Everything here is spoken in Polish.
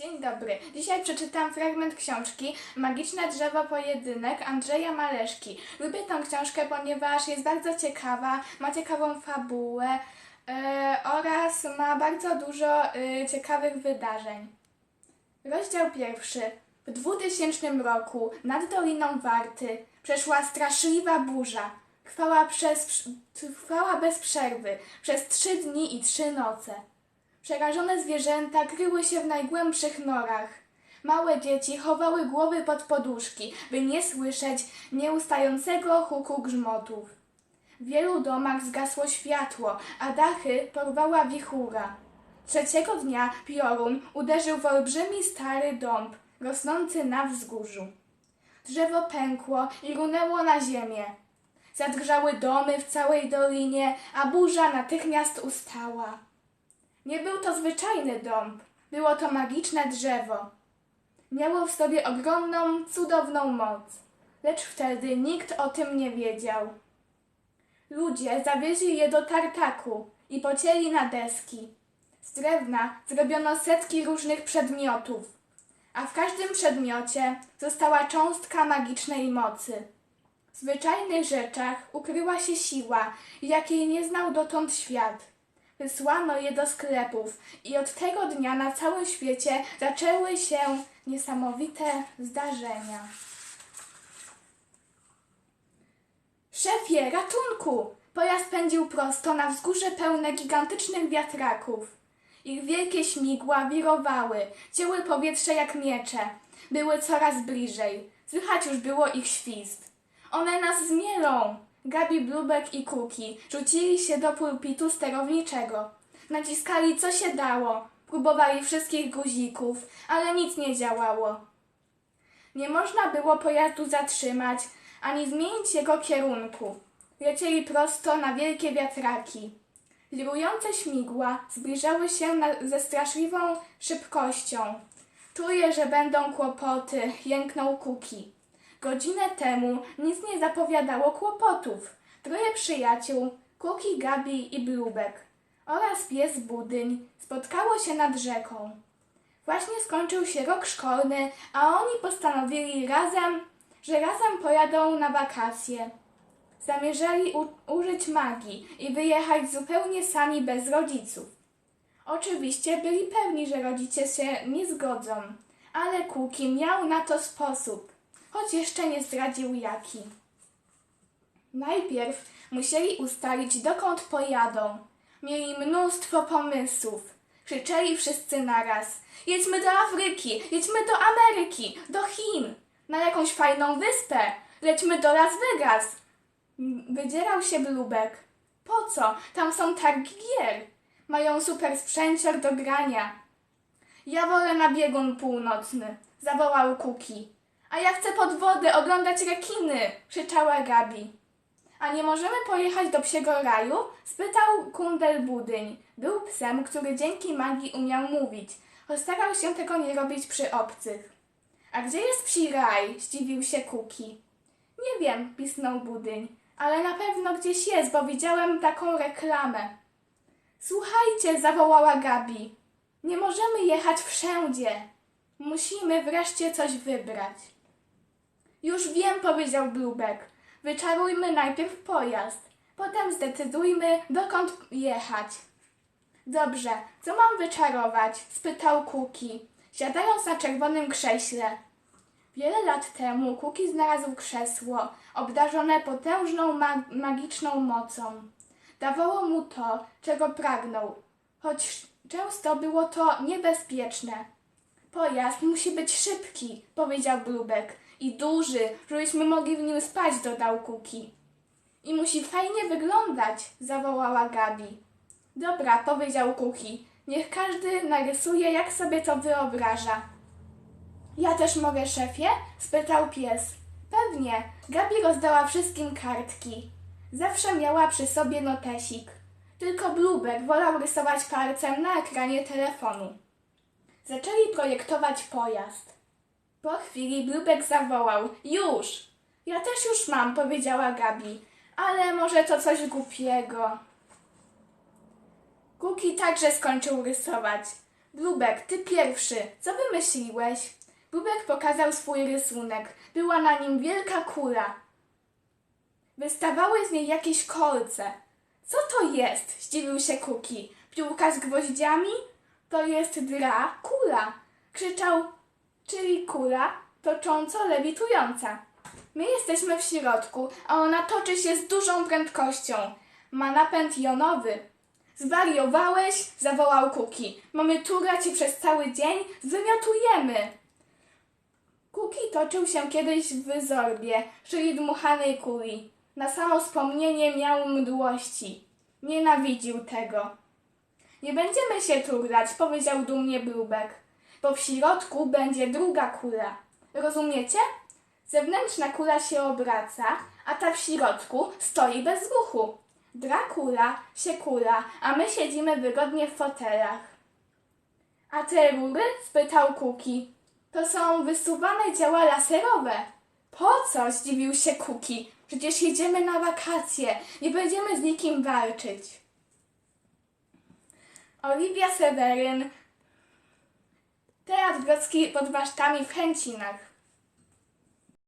Dzień dobry. Dzisiaj przeczytam fragment książki Magiczne drzewo pojedynek Andrzeja Maleszki. Lubię tę książkę, ponieważ jest bardzo ciekawa, ma ciekawą fabułę e, oraz ma bardzo dużo e, ciekawych wydarzeń. Rozdział pierwszy. W 2000 roku nad Doliną Warty przeszła straszliwa burza. Trwała, przez, trwała bez przerwy przez trzy dni i trzy noce. Przerażone zwierzęta kryły się w najgłębszych norach. Małe dzieci chowały głowy pod poduszki, by nie słyszeć nieustającego huku grzmotów. W wielu domach zgasło światło, a dachy porwała wichura. Trzeciego dnia piorun uderzył w olbrzymi stary dąb, rosnący na wzgórzu. Drzewo pękło i runęło na ziemię. Zadrżały domy w całej dolinie, a burza natychmiast ustała. Nie był to zwyczajny dąb, było to magiczne drzewo. Miało w sobie ogromną, cudowną moc, lecz wtedy nikt o tym nie wiedział. Ludzie zawieźli je do tartaku i pocięli na deski. Z drewna zrobiono setki różnych przedmiotów, a w każdym przedmiocie została cząstka magicznej mocy. W zwyczajnych rzeczach ukryła się siła, jakiej nie znał dotąd świat. Wysłano je do sklepów i od tego dnia na całym świecie zaczęły się niesamowite zdarzenia. Szefie, ratunku! Pojazd pędził prosto na wzgórze pełne gigantycznych wiatraków. Ich wielkie śmigła wirowały, cięły powietrze jak miecze. Były coraz bliżej. Słychać już było ich świst. One nas zmielą! Gabi, Blubek i Kuki rzucili się do pulpitu sterowniczego. Naciskali co się dało. Próbowali wszystkich guzików, ale nic nie działało. Nie można było pojazdu zatrzymać, ani zmienić jego kierunku. Lecieli prosto na wielkie wiatraki. Wirujące śmigła zbliżały się na, ze straszliwą szybkością. Czuję, że będą kłopoty, jęknął Kuki. Godzinę temu nic nie zapowiadało kłopotów. Troje przyjaciół, Kuki, Gabi i Blubek oraz pies Budyń spotkało się nad rzeką. Właśnie skończył się rok szkolny, a oni postanowili razem, że razem pojadą na wakacje. Zamierzali użyć magii i wyjechać zupełnie sami bez rodziców. Oczywiście byli pewni, że rodzice się nie zgodzą, ale Kuki miał na to sposób, choć jeszcze nie zdradził jaki. Najpierw musieli ustalić, dokąd pojadą. Mieli mnóstwo pomysłów. Krzyczeli wszyscy naraz. Jedźmy do Afryki, jedźmy do Ameryki, do Chin, na jakąś fajną wyspę. Lećmy do Las Vegas. Wydzierał się Blubek. Po co? Tam są targi gier. Mają super sprzęcior do grania. Ja wolę na biegun północny, zawołał Kuki. A ja chcę pod wodę oglądać rekiny, krzyczała Gabi. A nie możemy pojechać do psiego raju? spytał Kundel Budyń. Był psem, który dzięki magii umiał mówić, choć starał się tego nie robić przy obcych. A gdzie jest psi raj? zdziwił się Kuki. Nie wiem, pisnął Budyń, ale na pewno gdzieś jest, bo widziałem taką reklamę. Słuchajcie, zawołała Gabi. Nie możemy jechać wszędzie. Musimy wreszcie coś wybrać. Już wiem, powiedział Blubek. Wyczarujmy najpierw pojazd, potem zdecydujmy, dokąd jechać. Dobrze, co mam wyczarować? spytał Kuki, siadając na czerwonym krześle. Wiele lat temu Kuki znalazł krzesło, obdarzone potężną ma- magiczną mocą. Dawało mu to, czego pragnął, choć często było to niebezpieczne. Pojazd musi być szybki, powiedział Blubek. I duży, żebyśmy mogli w nim spać, dodał Kuki. I musi fajnie wyglądać, zawołała Gabi. Dobra, powiedział Kuki. Niech każdy narysuje, jak sobie to wyobraża. Ja też mogę, szefie? spytał pies. Pewnie. Gabi rozdała wszystkim kartki. Zawsze miała przy sobie notesik. Tylko Blubek wolał rysować palcem na ekranie telefonu. Zaczęli projektować pojazd. Po chwili Blubek zawołał: Już! Ja też już mam, powiedziała Gabi, ale może to coś głupiego. Kuki także skończył rysować. Lubek, ty pierwszy. Co wymyśliłeś? Lubek pokazał swój rysunek. Była na nim wielka kula. Wystawały z niej jakieś kolce. Co to jest? Zdziwił się Kuki. Piłka z gwoździami? To jest dra kula. Krzyczał, czyli kula tocząco lewitująca. My jesteśmy w środku, a ona toczy się z dużą prędkością. Ma napęd jonowy. Zwariowałeś? zawołał Kuki. Mamy turać i przez cały dzień zwymiotujemy. Kuki toczył się kiedyś w zorbie, czyli dmuchanej kuli. Na samo wspomnienie miał mdłości. Nienawidził tego. Nie będziemy się turlać, powiedział dumnie Brubek, bo w środku będzie druga kula. Rozumiecie? Zewnętrzna kula się obraca, a ta w środku stoi bez ruchu. Dracula się kula, a my siedzimy wygodnie w fotelach. A te rury? spytał Kuki. To są wysuwane działa laserowe. Po co? zdziwił się Kuki. Przecież jedziemy na wakacje, nie będziemy z nikim walczyć. Oliwia Seweryn, Teatr Grodzki pod Waszkami w Chęcinach.